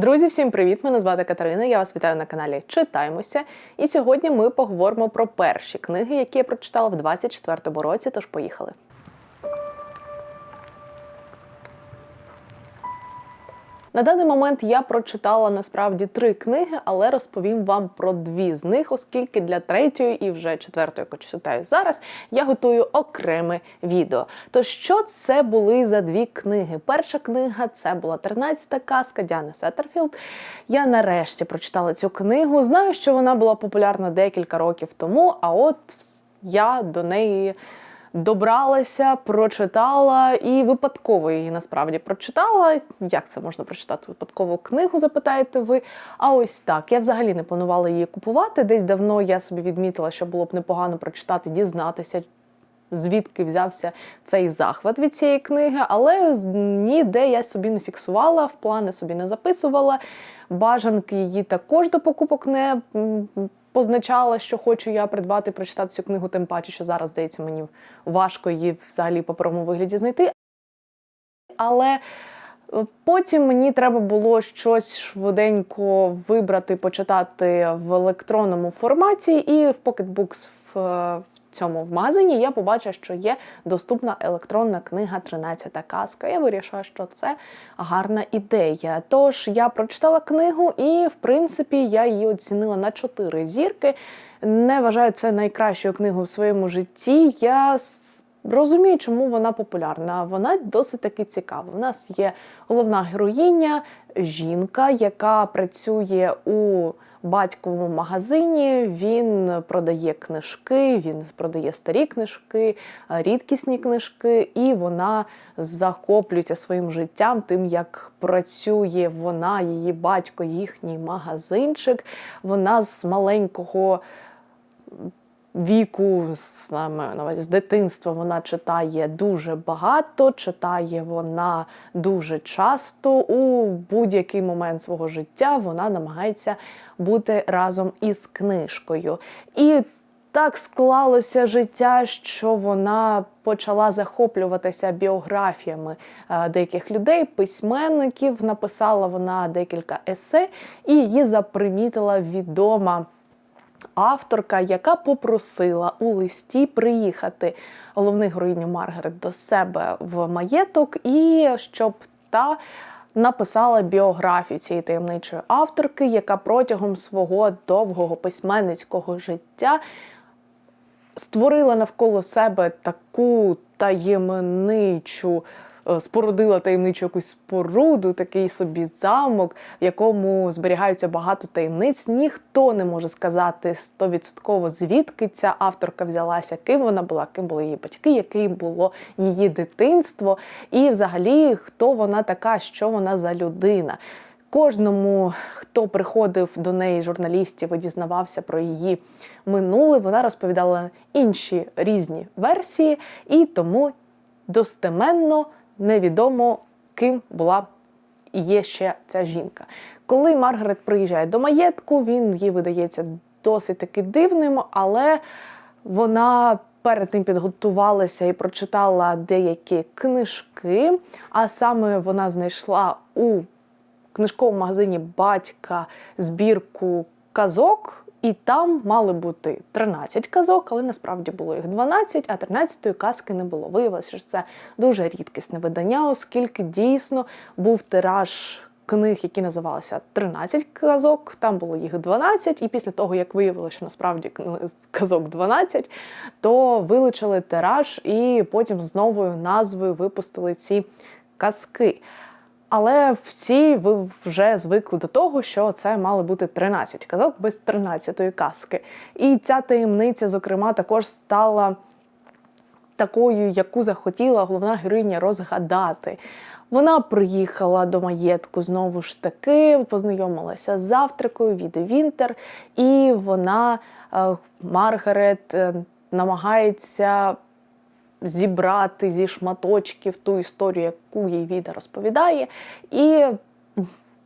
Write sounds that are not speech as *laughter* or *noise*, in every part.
Друзі, всім привіт! Мене звати Катерина. Я вас вітаю на каналі Читаймося. І сьогодні ми поговоримо про перші книги, які я прочитала в 24-му році. Тож поїхали. На даний момент я прочитала насправді три книги, але розповім вам про дві з них, оскільки для третьої і вже четвертої, яку читаю зараз, я готую окреме відео. То що це були за дві книги? Перша книга це була «13-та казка Діани Сеттерфілд. Я нарешті прочитала цю книгу. Знаю, що вона була популярна декілька років тому, а от я до неї добралася, прочитала і випадково її насправді прочитала. Як це можна прочитати? Випадкову книгу, запитаєте ви. А ось так. Я взагалі не планувала її купувати. Десь давно я собі відмітила, що було б непогано прочитати, дізнатися. Звідки взявся цей захват від цієї книги, але ніде я собі не фіксувала, в плани собі не записувала. Бажанки її також до покупок не позначала, що хочу я придбати, прочитати цю книгу, тим паче, що зараз здається, мені важко її взагалі по паперовому вигляді знайти. Але е, потім мені треба було щось швиденько вибрати, почитати в електронному форматі, і в Pocketbooks в е, цьому в я побачила, що є доступна електронна книга «13 казка. Я вирішила, що це гарна ідея. Тож я прочитала книгу, і в принципі я її оцінила на 4 зірки. Не вважаю це найкращою книгою в своєму житті. Я Розумію, чому вона популярна. Вона досить таки цікава. У нас є головна героїня, жінка, яка працює у батьковому магазині. Він продає книжки, він продає старі книжки, рідкісні книжки, і вона захоплюється своїм життям, тим, як працює вона, її батько, їхній магазинчик. Вона з маленького віку, саме на з дитинства вона читає дуже багато, читає вона дуже часто. У будь-який момент свого життя вона намагається бути разом із книжкою. І так склалося життя, що вона почала захоплюватися біографіями е, деяких людей, письменників. Написала вона декілька есе, і її запримітила відома авторка, яка попросила у листі приїхати головну героїню Маргарет до себе в маєток, і щоб та написала біографію цієї таємничої авторки, яка протягом свого довгого письменницького життя створила навколо себе таку таємничу. Е, спорудила таємничу якусь споруду, такий собі замок, в якому зберігаються багато таємниць. Ніхто не може сказати стовідсотково, звідки ця авторка взялася, ким вона була, ким були її батьки, яким було її дитинство, і взагалі хто вона така, що вона за людина. Кожному, хто приходив до неї, журналістів і дізнавався про її минуле, вона розповідала інші різні версії, і тому достеменно невідомо, ким була і є ще ця жінка. Коли Маргарет приїжджає до маєтку, він їй видається досить таки дивним, але вона перед тим підготувалася і прочитала деякі книжки, а саме вона знайшла у книжковому магазині батька збірку казок. І там мали бути 13 казок, але насправді було їх 12, а 13-ї казки не було. Виявилося, що це дуже рідкісне видання, оскільки дійсно був тираж книг, які називалися 13 казок. Там було їх 12, і після того, як виявилося, що насправді казок 12, то вилучили тираж і потім з новою назвою випустили ці казки. Але всі ви вже звикли до того, що це мали бути 13 казок без 13-ї казки. І ця таємниця, зокрема, також стала такою, яку захотіла головна героїня розгадати. Вона приїхала до маєтку знову ж таки, познайомилася з завтракою від Вінтер, і вона, е, Маргарет, е, намагається зібрати зі шматочків ту історію, яку їй Віда розповідає, і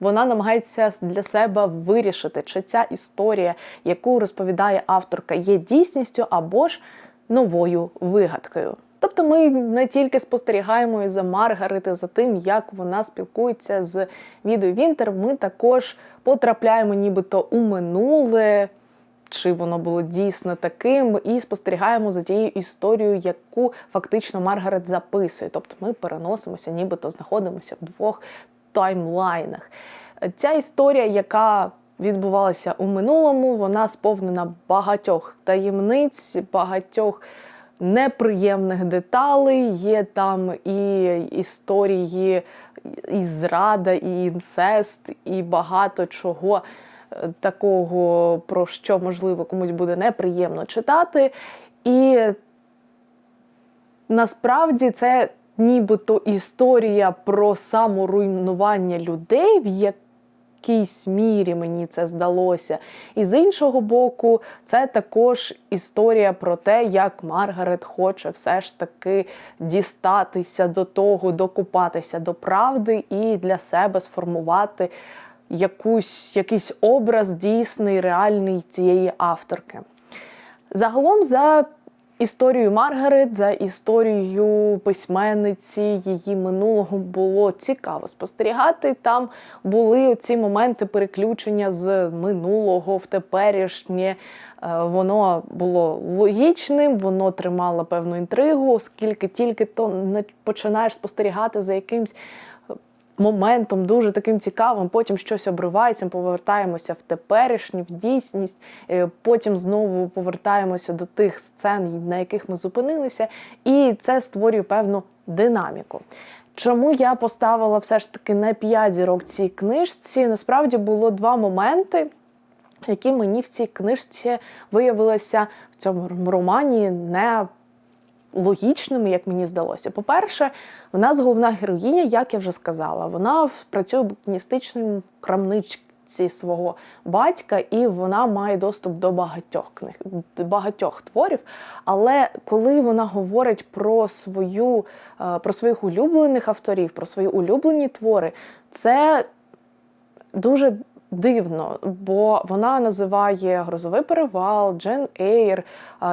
вона намагається для себе вирішити, чи ця історія, яку розповідає авторка, є дійсністю або ж новою вигадкою. Тобто ми не тільки спостерігаємо за Маргарет, і за тим, як вона спілкується з Відою Вінтер, ми також потрапляємо нібито у минуле, чи воно було дійсно таким, і спостерігаємо за тією історією, яку фактично Маргарет записує. Тобто ми переносимося, нібито знаходимося в двох таймлайнах. Ця історія, яка відбувалася у минулому, вона сповнена багатьох таємниць, багатьох неприємних деталей. Є там і історії, і зрада, і інцест, і багато чого такого, про що можливо комусь буде неприємно читати. І насправді це нібито історія про саморуйнування людей, в якійсь мірі мені це здалося. І з іншого боку, це також історія про те, як Маргарет хоче все ж таки дістатися до того, докупатися до правди і для себе сформувати якусь, якийсь образ дійсний, реальний цієї авторки. Загалом, за історією Маргарет, за історією письменниці її минулого було цікаво спостерігати. Там були ці моменти переключення з минулого в теперішнє. Е, Воно було логічним, воно тримало певну інтригу, оскільки тільки то починаєш спостерігати за якимсь моментом дуже таким цікавим. Потім щось обривається, повертаємося в теперішнє, в дійсність. е, Потім знову повертаємося до тих сцен, на яких ми зупинилися, і це створює певну динаміку. Чому я поставила все ж таки на 5 зірок цій книжці? Насправді було два моменти. Які мені в цій книжці виявилися в цьому романі не логічними, як мені здалося. По-перше, в нас головна героїня, як я вже сказала, вона працює в букіністичному крамничці свого батька, і вона має доступ до багатьох книг, багатьох творів. Але коли вона говорить про свою, е, про своїх улюблених авторів, про свої улюблені твори, це дуже дивно, бо вона називає Грозовий перевал, Джен Ейр,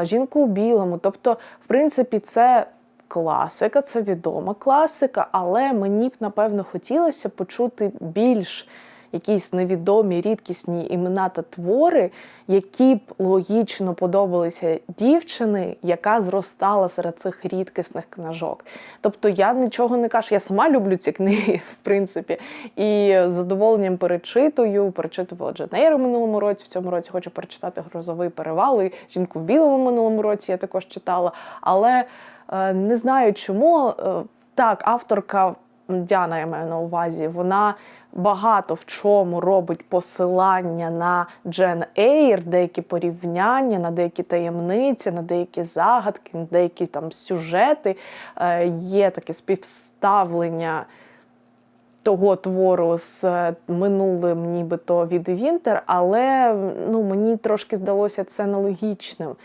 Жінку у білому. Тобто, в принципі, це класика, це відома класика, але мені б напевно хотілося почути більш якісь невідомі рідкісні імена та твори, які б логічно подобалися дівчини, яка зростала серед цих рідкісних книжок. Тобто я нічого не кажу, я сама люблю ці книги, *laughs* в принципі, і з задоволенням перечитую, перечитувала Джен Ейр у минулому році. В цьому році хочу перечитати Грозовий перевал і жінку в білому минулому році я також читала. Але е, не знаю чому. е, Так, авторка Діана, я маю на увазі, вона багато в чому робить посилання на Джен Ейр, деякі порівняння, на деякі таємниці, на деякі загадки, на деякі там сюжети. Е, Є таке співставлення того твору з е, минулим, нібито від Вінтер, але ну, мені трошки здалося це нелогічним.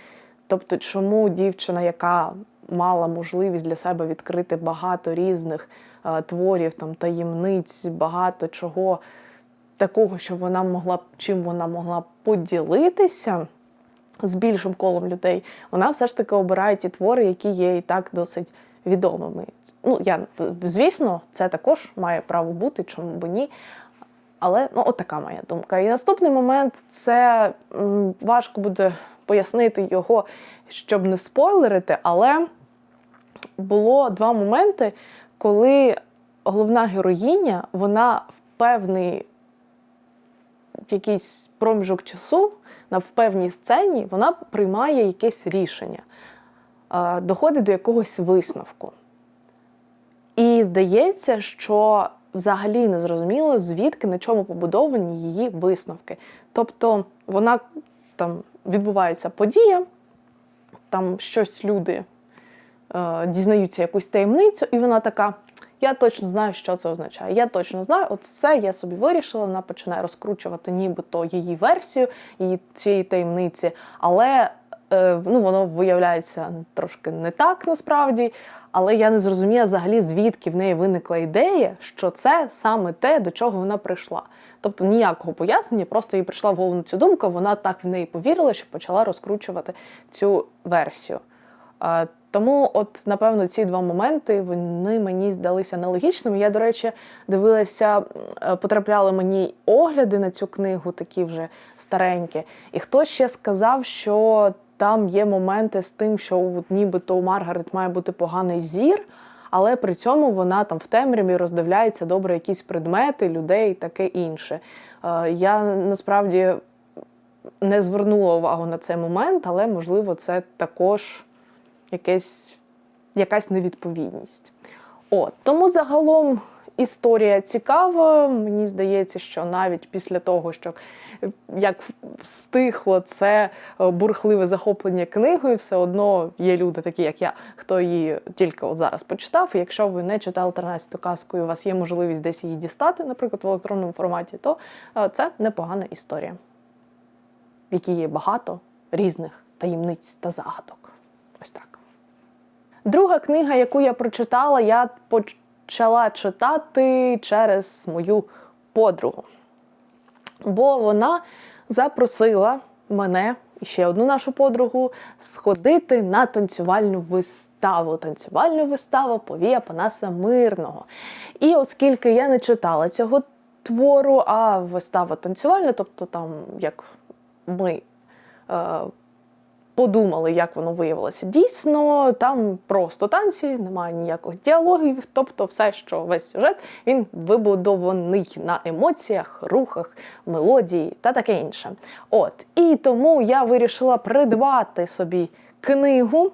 Тобто, чому дівчина, яка мала можливість для себе відкрити багато різних е, творів, там таємниць, багато чого такого, що вона могла чим вона могла поділитися з більшим колом людей, вона все ж таки обирає ті твори, які є і так досить відомими. Ну, я, звісно, це також має право бути, чому б ні. Але ну, от така моя думка. І наступний момент це важко буде пояснити його, щоб не спойлерити, але було два моменти, коли головна героїня, вона в певний якийсь проміжок часу, на в певній сцені, вона приймає якесь рішення, доходить до якогось висновку. І здається, що взагалі не зрозуміло, звідки на чому побудовані її висновки. Тобто вона там відбувається подія, там щось люди дізнаються якусь таємницю, і вона така: я точно знаю, що це означає. Я точно знаю, от все я собі вирішила. Вона починає розкручувати нібито її версію, її цієї таємниці, але е, ну, воно виявляється трошки не так насправді. Але я не зрозуміла взагалі, звідки в неї виникла ідея, що це саме те, до чого вона прийшла. Тобто ніякого пояснення, просто їй прийшла в голову цю думку, вона так в неї повірила, що почала розкручувати цю версію. Тому, от, напевно, ці два моменти вони мені здалися нелогічними. Я, до речі, дивилася, е, потрапляли мені огляди на цю книгу, такі вже старенькі. І хтось ще сказав, що там є моменти з тим, що нібито у Маргарет має бути поганий зір, але при цьому вона там в темряві роздивляється добре якісь предмети, людей і таке інше. Е, Я насправді не звернула увагу на цей момент, але можливо, це також якесь, якась невідповідність. От, тому загалом історія цікава. Мені здається, що навіть після того, що як встигло це е, бурхливе захоплення книгою, все одно є люди, такі як я, хто її тільки от зараз почитав. Якщо ви не читали 13-ту казку, і у вас є можливість десь її дістати, наприклад, в електронному форматі, то е, це непогана історія, в якій є багато різних таємниць та загадок. Ось так. Друга книга, яку я прочитала, я почала читати через мою подругу. Бо вона запросила мене і ще одну нашу подругу сходити на танцювальну виставу. Танцювальну виставу Повія Панаса Мирного. І оскільки я не читала цього твору, а вистава танцювальна, тобто там як ми. Подумали, як воно виявилося. Дійсно, там просто танці, немає ніяких діалогів, тобто все, що весь сюжет, він вибудований на емоціях, рухах, мелодії та таке інше. От, і тому я вирішила придбати собі книгу.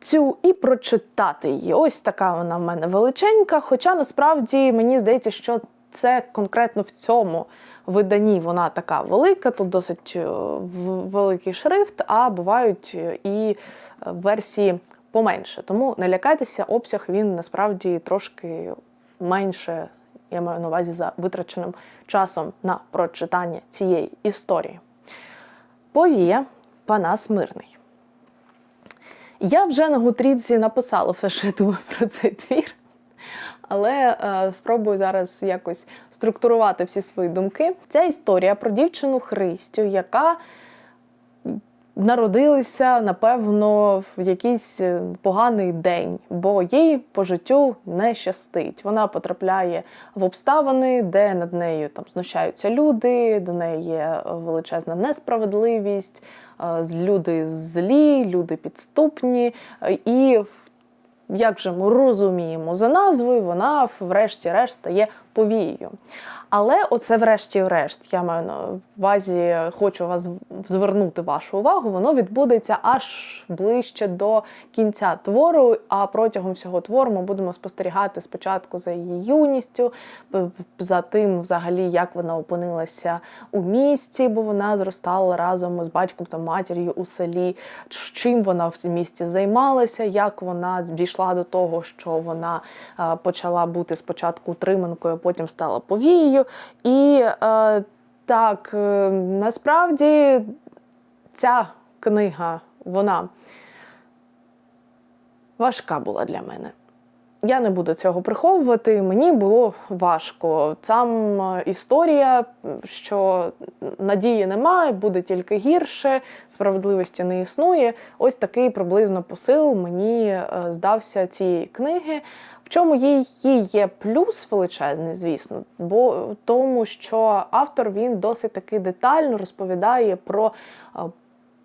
Цю і прочитати її. Ось така вона в мене величенька. Хоча насправді мені здається, що це конкретно в цьому виданні вона така велика, тут досить е, великий шрифт, а бувають е, і е, версії поменше. Тому не лякайтеся, обсяг він насправді трошки менше. Я маю на увазі за витраченим часом на прочитання цієї історії. Повія Панас Мирний. Я вже на Гутрідзі написала все, що я думаю про цей твір але е, спробую зараз якось структурувати всі свої думки. Ця історія про дівчину Христю, яка Народилися, напевно, в якийсь е, поганий день, бо їй по життю не щастить. Вона потрапляє в обставини, де над нею там знущаються люди, до неї є величезна несправедливість, е, люди злі, люди підступні. Е, і як же ми розуміємо за назвою, вона врешті-решт стає повією. Але оце, врешті-решт, я маю на увазі, хочу вас звернути вашу увагу, воно відбудеться аж ближче до кінця твору. А протягом всього твору ми будемо спостерігати спочатку за її юністю, за тим, взагалі, як вона опинилася у місті, бо вона зростала разом з батьком та матір'ю у селі, чим вона в місті займалася, як вона дійшла до того, що вона почала бути спочатку утриманкою, потім стала повією. І е, так, е, насправді ця книга, вона важка була для мене. Я не буду цього приховувати, мені було важко. Там е, історія, що надії немає, буде тільки гірше, справедливості не існує. Ось такий приблизно посил мені е, здався цієї книги. В чому її є плюс величезний, звісно, бо в тому, що автор він досить таки детально розповідає про е,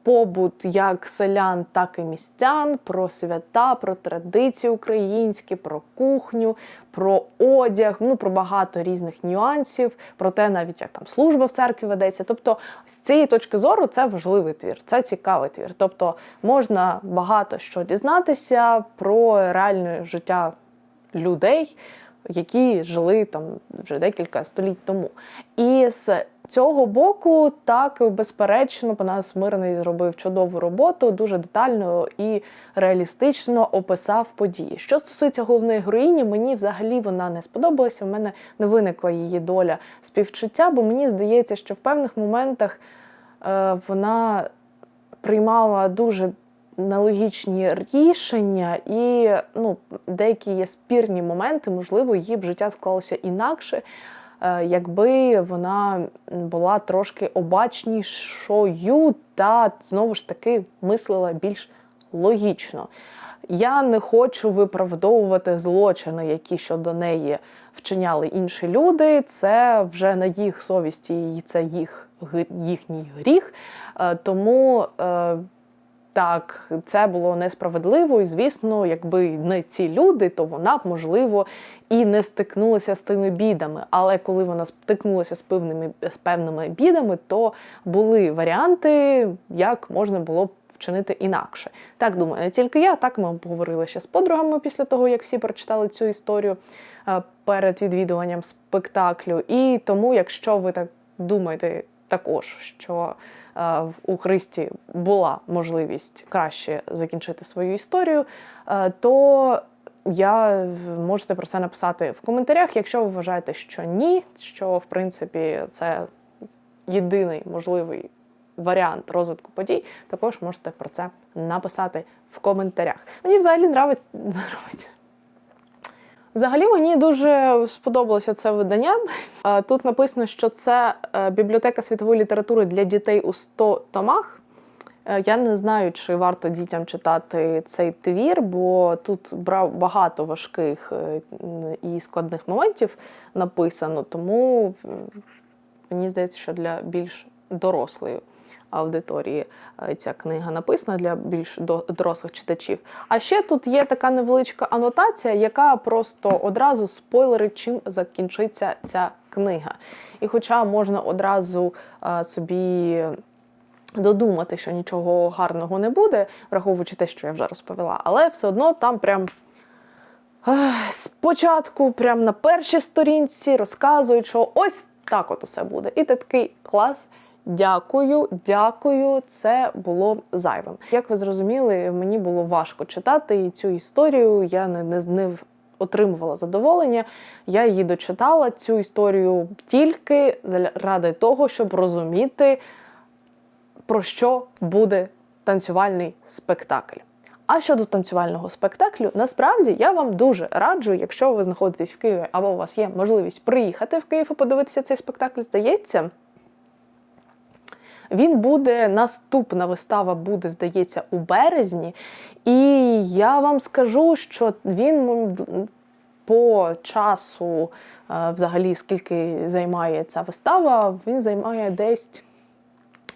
побут як селян, так і містян, про свята, про традиції українські, про кухню, про одяг, ну про багато різних нюансів, про те, навіть як там служба в церкві ведеться. Тобто, з цієї точки зору це важливий твір, це цікавий твір. Тобто можна багато що дізнатися про реальне життя людей, які жили там вже декілька століть тому. І з цього боку, так безперечно, Панас Мирний зробив чудову роботу, дуже детально і реалістично описав події. Що стосується головної героїні, мені взагалі вона не сподобалася. У мене не виникла її доля співчуття, бо мені здається, що в певних моментах е, вона приймала дуже нелогічні рішення, і ну, деякі є спірні моменти, можливо, її б життя склалося інакше, е, якби вона була трошки обачнішою та знову ж таки мислила більш логічно. Я не хочу виправдовувати злочини, які щодо неї вчиняли інші люди. Це вже на їх совісті, і це їх їхній гріх. Е, Тому е, так, це було несправедливо, і звісно, якби не ці люди, то вона б можливо і не стикнулася з тими бідами. Але коли вона стикнулася з певними з певними бідами, то були варіанти, як можна було б вчинити інакше. Так думаю, не тільки я, так ми поговорили ще з подругами після того, як всі прочитали цю історію е, перед відвідуванням спектаклю. І тому, якщо ви так думаєте також, що е, у Христі була можливість краще закінчити свою історію, е, то я можете про це написати в коментарях, якщо ви вважаєте, що ні, що в принципі це єдиний можливий варіант розвитку подій, також можете про це написати в коментарях. Мені взагалі нравиться. *laughs* Взагалі мені дуже сподобалося це видання. Е, Тут написано, що це е, бібліотека світової літератури для дітей у 100 томах. Е, Я не знаю, чи варто дітям читати цей твір, бо тут брав багато важких і складних моментів написано, тому мені здається, що для більш дорослої аудиторії е, ця книга написана для більш дорослих читачів. А ще тут є така невеличка анотація, яка просто одразу спойлерить, чим закінчиться ця книга. І хоча можна одразу е, собі додумати, що нічого гарного не буде, враховуючи те, що я вже розповіла, але все одно там прям. Спочатку, прям на першій сторінці, розказують, що ось так от усе буде. І ти такий клас. Дякую, дякую. Це було зайвим. Як ви зрозуміли, мені було важко читати цю історію. Я не, не, не отримувала задоволення. Я її дочитала цю історію тільки заради того, щоб розуміти, про що буде танцювальний спектакль. А щодо танцювального спектаклю, насправді я вам дуже раджу, якщо ви знаходитесь в Києві або у вас є можливість приїхати в Київ і подивитися цей спектакль, здається. Він буде наступна вистава буде, здається, у березні. І я вам скажу, що він по часу, е, взагалі, скільки займає ця вистава, він займає десь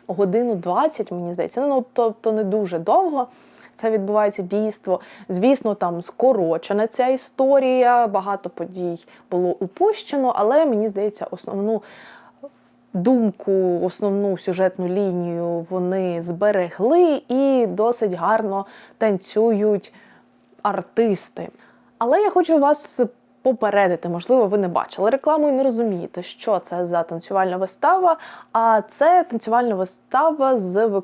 годину 20, мені здається. Ну, тобто не дуже довго. Це відбувається дійство. Звісно, там скорочена ця історія, багато подій було упущено, але мені здається, основну думку, основну сюжетну лінію вони зберегли і досить гарно танцюють артисти. Але я хочу вас попередити, можливо, ви не бачили рекламу і не розумієте, що це за танцювальна вистава. А це танцювальна вистава з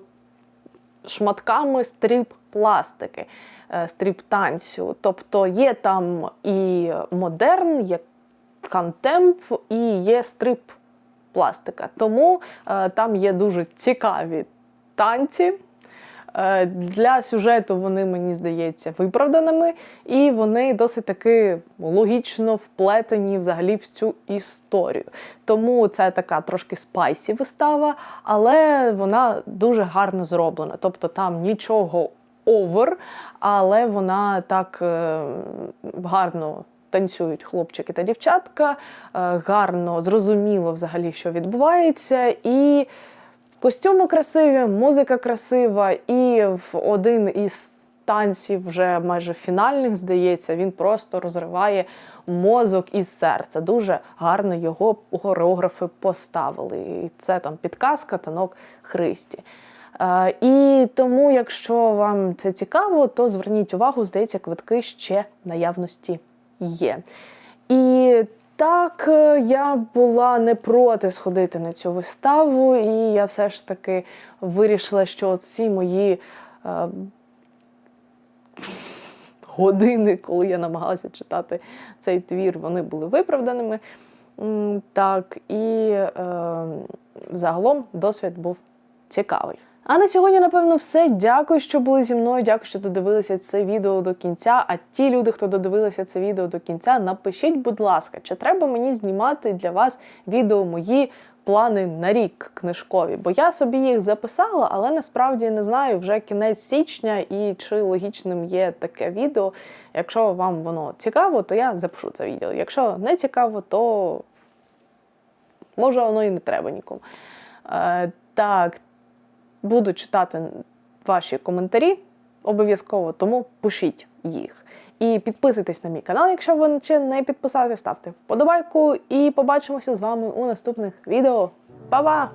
шматками стріп-пластики, е, стріп-танцю. Тобто є там і модерн, є кантемп, і є стрип пластика. Тому е, там є дуже цікаві танці. Е, Для сюжету вони, мені здається, виправданими, і вони досить таки логічно вплетені взагалі в цю історію. Тому це така трошки спайсі вистава, але вона дуже гарно зроблена. Тобто там нічого овер, але вона так е, гарно танцюють хлопчики та дівчатка, е, гарно зрозуміло взагалі, що відбувається, і костюми красиві, музика красива, і в один із танців, вже майже фінальних, здається, він просто розриває мозок і серце. Дуже гарно його хореографи поставили. І це там підказка танок Христі. Е, І тому, якщо вам це цікаво, то зверніть увагу, здається, квитки ще наявності є. І так, е, я була не проти сходити на цю виставу, і я все ж таки вирішила, що ці мої е, години, коли я намагалася читати цей твір, вони були виправданими. Так, і е, загалом досвід був цікавий. А на сьогодні, напевно, все. Дякую, що були зі мною. Дякую, що додивилися це відео до кінця. А ті люди, хто додивилися це відео до кінця, напишіть, будь ласка, чи треба мені знімати для вас відео мої плани на рік книжкові? Бо я собі їх записала, але насправді не знаю вже кінець січня і чи логічним є таке відео. Якщо вам воно цікаво, то я запишу це відео. Якщо не цікаво, то може воно і не треба нікому. Е, так, буду читати ваші коментарі обов'язково, тому пишіть їх. І підписуйтесь на мій канал, якщо ви ще не підписалися, ставте вподобайку і побачимося з вами у наступних відео. Па-па!